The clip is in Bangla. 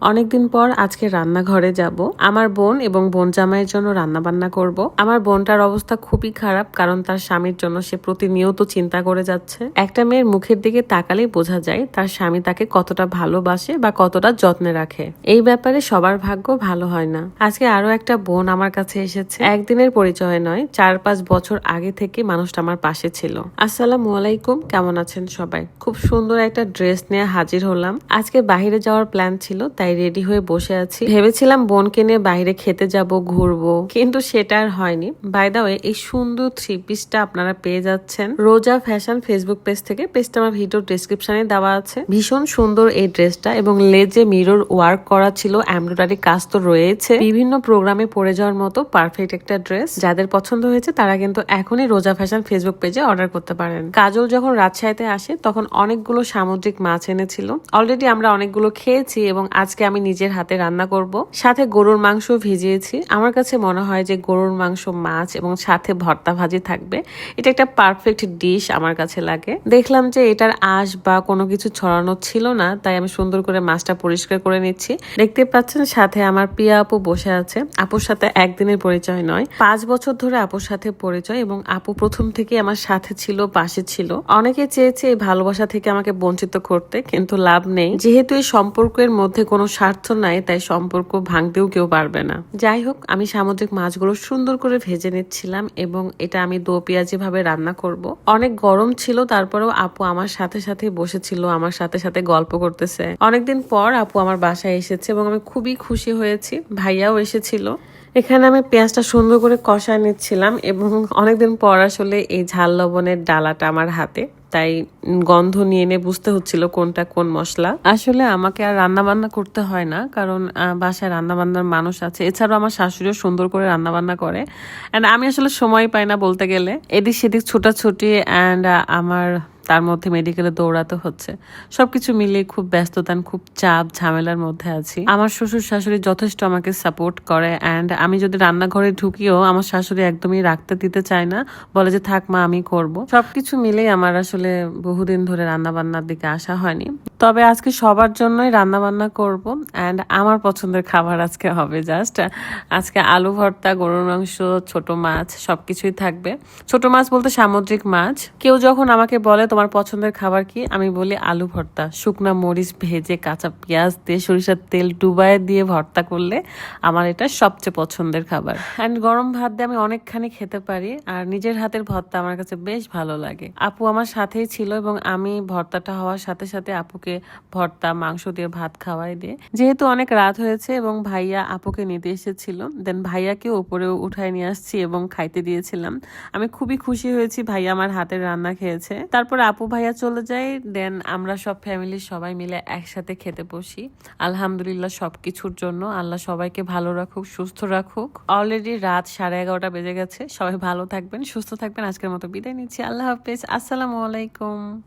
অনেকদিন পর আজকে রান্নাঘরে যাব। আমার বোন এবং বোন জামাইয়ের জন্য রান্না বান্না করব। আমার বোনটার অবস্থা খুবই খারাপ, কারণ তার স্বামীর জন্য সে প্রতিনিয়ত চিন্তা করে যাচ্ছে। একটা মেয়ের মুখের দিকে তাকালেই বোঝা যায়, তার স্বামী তাকে কতটা ভালোবাসে বা কতটা যত্নে রাখে। এই ব্যাপারে সবার ভাগ্য ভালো হয় না। আজকে আরও একটা বোন আমার কাছে এসেছে। একদিনের পরিচয় নয় চার পাঁচ বছর আগে থেকে মানুষটা আমার পাশে ছিল। আসসালামু আলাইকুম, কেমন আছেন সবাই? খুব সুন্দর একটা ড্রেস নিয়ে হাজির হলাম। আজকে বাইরে যাওয়ার প্ল্যান ছিল, তাই রেডি হয়ে বসে আছি। ভেবেছিলাম বোনকে নিয়ে বাইরে খেতে যাব, ঘুরবো, কিন্তু সেটা আর হয়নি। বাই দা ওয়ে এই সুন্দর থ্রি পিসটা আপনারা পেয়ে যাচ্ছেন। রোজা ফ্যাশন ফেসবুক পেজ থেকে। পেজটা আমার ভিডিও ডিসক্রিপশনে দেওয়া আছে। ভীষণ সুন্দর এই ড্রেসটা এবং লেজে মিরর ওয়ার্ক করা ছিল। এমব্রয়ডারি কাজ তো রয়েছে। বিভিন্ন প্রোগ্রামে পরে যাওয়ার মতো পারফেক্ট একটা ড্রেস যাদের পছন্দ হয়েছে, তারা কিন্তু এখনই রোজা ফ্যাশন ফেসবুক পেজে অর্ডার করতে পারেন। কাজল যখন রাজশাহীতে আসে, তখন অনেকগুলো সামুদ্রিক মাছ এনেছিল। অলরেডি আমরা অনেকগুলো খেয়েছি এবং আজকে আমি নিজের হাতে রান্না করব। সাথে গরুর মাংস ভিজিয়েছি। আমার কাছে মনে হয় যে গরুর মাংস, মাছ এবং সাথে ভর্তা ভাজি থাকবে। এটা একটা পারফেক্ট ডিশ আমার কাছে লাগে। দেখলাম যে এটার আঁশ বা কোনো কিছু ছড়ানো ছিল না, তাই আমি সুন্দর করে মাছটা পরিষ্কার করে নিচ্ছি। দেখতে পাচ্ছেন সাথে আমার প্রিয়া আপু বসে আছে। আপুর সাথে একদিনের পরিচয় নয়, পাঁচ বছর ধরে আপুর সাথে পরিচয় এবং আপু প্রথম থেকে আমার সাথে ছিল, পাশে ছিল। অনেকে চেয়েছে এই ভালোবাসা থেকে আমাকে বঞ্চিত করতে, কিন্তু লাভ নেই। যেহেতু এই সম্পর্কের মধ্যে কোনো স্বার্থ নাই, তাই সম্পর্ক ভাঙতেও কেউ পারবে না। যাই হোক, আমি সামুদ্রিক মাছগুলো সুন্দর করে ভেজে নিচ্ছিলাম এবং এটা আমি দো পেঁয়াজি ভাবে রান্না করব। অনেক গরম ছিল, তারপরেও আপু আমার সাথে সাথে বসেছিল, আমার সাথে সাথে গল্প করতেছে। অনেকদিন পর আপু আমার বাসায় এসেছে এবং আমি খুবই খুশি হয়েছি, ভাইয়াও এসেছিল। এখানে আমি পেঁয়াজটা সুন্দর করে কষায় নিচ্ছিলাম এবং অনেকদিন পর আসলে এই ঝাল লবণের ডালাটা আমার হাতে। তাই গন্ধ নিয়ে এনে বুঝতে হচ্ছিল কোনটা কোন মশলা। আসলে আমাকে আর রান্না বান্না করতে হয় না, কারণ বাসায় রান্না বান্নার মানুষ আছে। এছাড়াও আমার শাশুড়িও সুন্দর করে রান্না বান্না করে। অ্যান্ড আমি আসলে সময় পাই না বলতে গেলে। এদিক সেদিক ছোটাছুটি অ্যান্ড আমার তার মধ্যে মেডিকেলে দৌড়াতে হচ্ছে। সবকিছু মিলিয়ে খুব ব্যস্ততান খুব চাপ, ঝামেলার মধ্যে আছি। আমার শ্বশুর শাশুড়ি যথেষ্ট আমাকে সাপোর্ট করে অ্যান্ড আমি যদি রান্নাঘরে ঢুকিও, আমার শাশুড়ি একদমই রাখতে দিতে চায় না। বলে যে, থাক মা, আমি করব। সবকিছু মিলেই আমার আসলে বহুদিন ধরে রান্না বান্নার দিকে আসা হয়নি। তবে আজকে সবার জন্যই রান্না বান্না করব অ্যান্ড আমার পছন্দের খাবার আজকে হবে জাস্ট আজকে আলু ভর্তা, গরুর মাংস, ছোট মাছ সব কিছুই থাকবে। ছোট মাছ বলতে সামুদ্রিক মাছ। কেউ যখন আমাকে বলে, তোমার পছন্দের খাবার কি? আমি বলি আলু ভর্তা। শুকনা মরিচ ভেজে কাঁচা পেঁয়াজ দিয়ে সরিষার তেল ডুবায় দিয়ে ভর্তা করলে আমার এটা সবচেয়ে পছন্দের খাবার। অ্যান্ড গরম ভাত দিয়ে আমি অনেকখানি খেতে পারি, আর নিজের হাতের ভর্তা আমার কাছে বেশ ভালো লাগে। আপু আমার সাথেই ছিল এবং আমি ভর্তাটা হওয়ার সাথে সাথে আপুকে ভর্তা, মাংস দিয়ে ভাত খাওয়াই দিয়ে। যেহেতু অনেক রাত হয়েছে এবং ভাইয়া আপুকে নিতে এসেছিল দেন ভাইয়াকে উপরে উঠায় নিয়ে আসছি এবং খাইতে দিয়েছিলাম। আমি খুবই খুশি হয়েছি, ভাইয়া আমার হাতের রান্না খেয়েছে। তারপর আপু, ভাইয়া চলে যায় দেন আমরা সব ফ্যামিলির সবাই মিলে একসাথে খেতে বসি। আলহামদুলিল্লাহ সব কিছুর জন্য, আল্লাহ সবাইকে ভালো রাখুক, সুস্থ রাখুক। অলরেডি রাত সাড়ে এগারোটা বেজে গেছে, সবাই ভালো থাকবেন, সুস্থ থাকবেন। আজকের মতো বিদায় নিচ্ছি, আল্লাহ হাফেজ, আসসালামু আলাইকুম।